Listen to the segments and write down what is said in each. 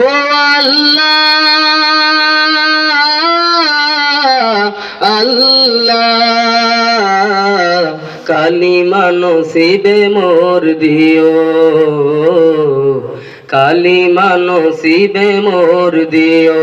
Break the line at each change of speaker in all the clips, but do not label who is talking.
ও আল্লাহ আল্লাহ কালিমা নসিবে মোর দিও। কালিমা নসিবে মোর দিও।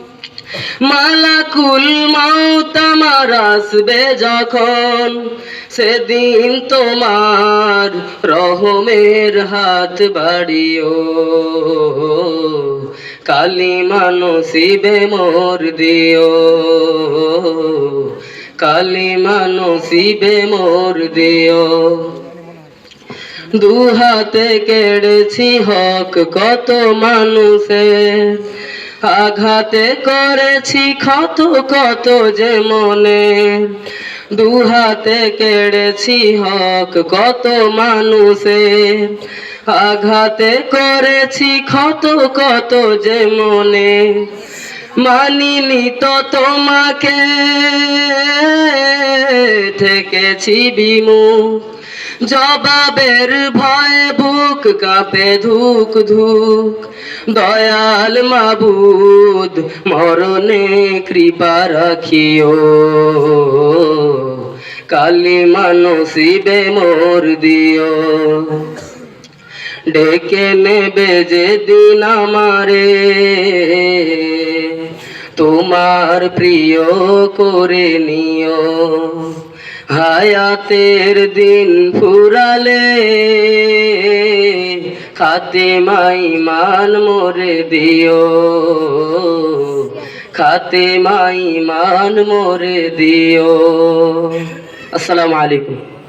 মালাকুল মাউত আমার আসবে যখন, সেদিন তোমার রহমের হাত বাড়িও। কালিমা নসিবে মোর দিও। কালিমা নসিবে মোর দিও। দু হাতে কেড়েছি হক কত মানুষের আঘাতে করেছি ক্ষত কত যে মনে। দু হাতে কেড়েছি হক কত মানুষে। আঘাতে করেছি ক্ষত কত যে মনে। মানিনি তো তোমাকে থেকেছি বিমু। জবাবের ভয়ে বুক কাঁপে ধুক ধুক। দয়াল মাবুদ, মরণে কৃপা রাখিও। কালি মানসিবে মোর দিও। ডেকে নেবে যে দিন আমারে। তোমার প্রিয় করে নিও। হায়াতের দিন ফুরালে খাতে মাইমান মোরে দিও। খাতে মাইমান মোরে দিও। আসসালামু আলাইকুম।